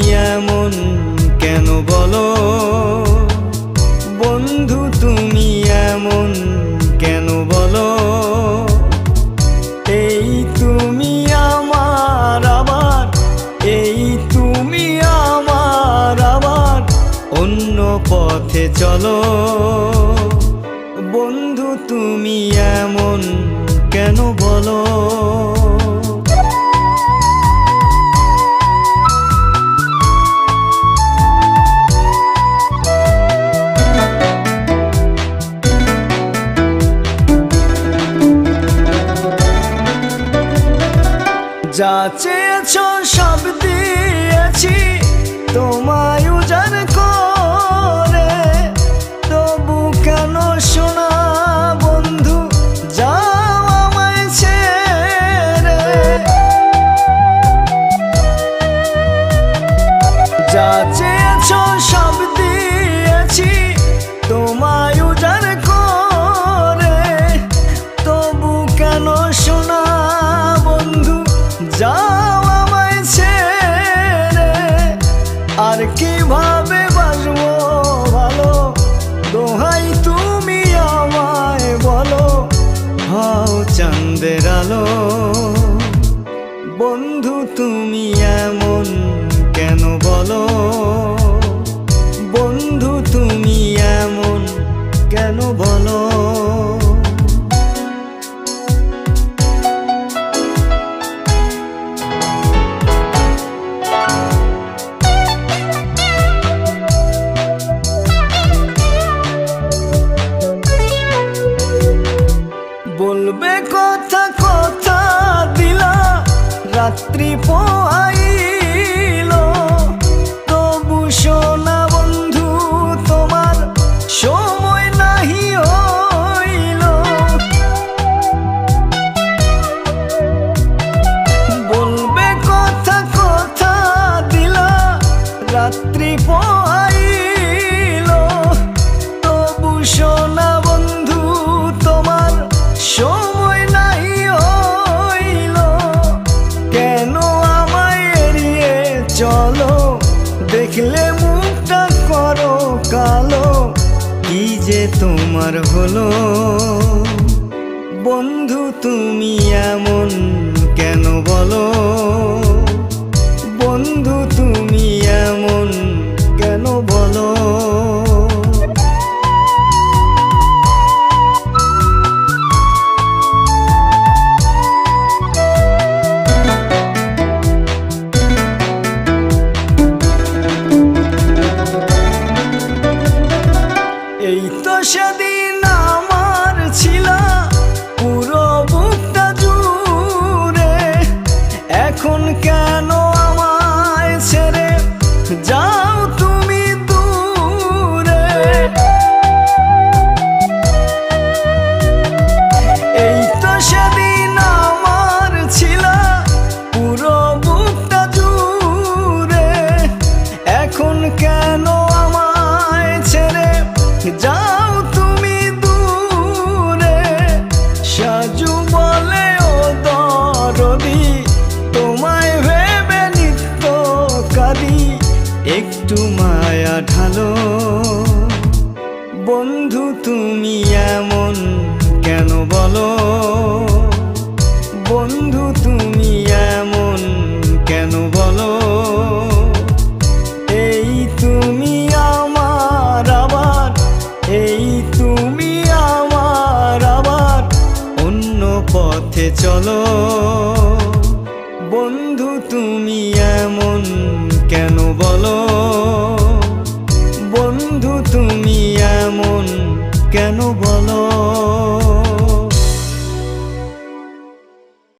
এমন কেন বলো? বন্ধু, তুমি এমন কেন বলো? এই তুমি আমার আবার, এই তুমি আমার আবার অন্য পথে চলো। বন্ধু, তুমি এমন কেন বলো? যা চেয়েছ সব দিয়েছি। তোমায় হাও চাঁদের আলো। বন্ধু তুমি এমন রাত্রি পোহাইল দেখলে মুখটা করো কালো কি যে তোমার হলো? বন্ধু তুমি এমন যাও তুমি একটু মায়া ঢালো। বন্ধু, তুমি এমন কেন বলো? বন্ধু, তুমি এমন কেন বলো? এই তুমি আমার আবার, এই তুমি আমার আবার, অন্য পথে চলো। বন্ধু তুমি এমন কেন বলো?